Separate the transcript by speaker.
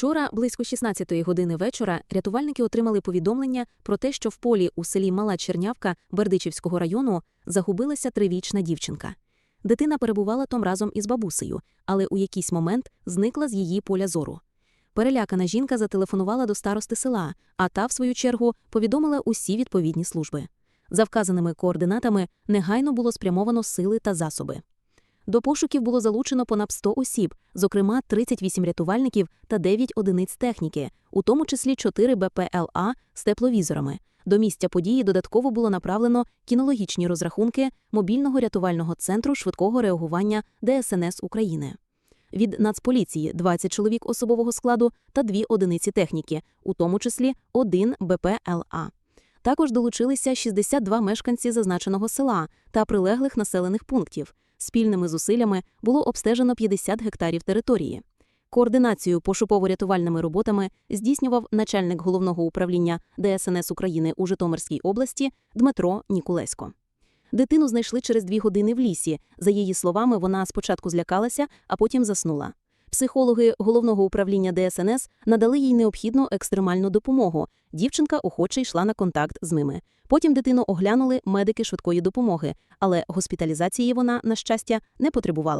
Speaker 1: Вчора, близько 16-ї години вечора, рятувальники отримали повідомлення про те, що в полі у селі Мала Чернявка Бердичівського району загубилася тривічна дівчинка. Дитина перебувала там разом із бабусею, але у якийсь момент зникла з її поля зору. Перелякана жінка зателефонувала до старости села, а та, в свою чергу, повідомила усі відповідні служби. За вказаними координатами негайно було спрямовано сили та засоби. До пошуків було залучено понад 100 осіб, зокрема 38 рятувальників та 9 одиниць техніки, у тому числі 4 БПЛА з тепловізорами. До місця події додатково було направлено кінологічні розрахунки мобільного рятувального центру швидкого реагування ДСНС України. Від Нацполіції 20 чоловік особового складу та 2 одиниці техніки, у тому числі 1 БПЛА. Також долучилися 62 мешканці зазначеного села та прилеглих населених пунктів. Спільними зусиллями було обстежено 50 гектарів території. Координацію пошуково-рятувальними роботами здійснював начальник головного управління ДСНС України у Житомирській області Дмитро Нікулесько. Дитину знайшли через дві години в лісі. За її словами, вона спочатку злякалася, а потім заснула. Психологи головного управління ДСНС надали їй необхідну екстремальну допомогу. Дівчинка охоче йшла на контакт з ними. Потім дитину оглянули медики швидкої допомоги, але госпіталізації вона, на щастя, не потребувала.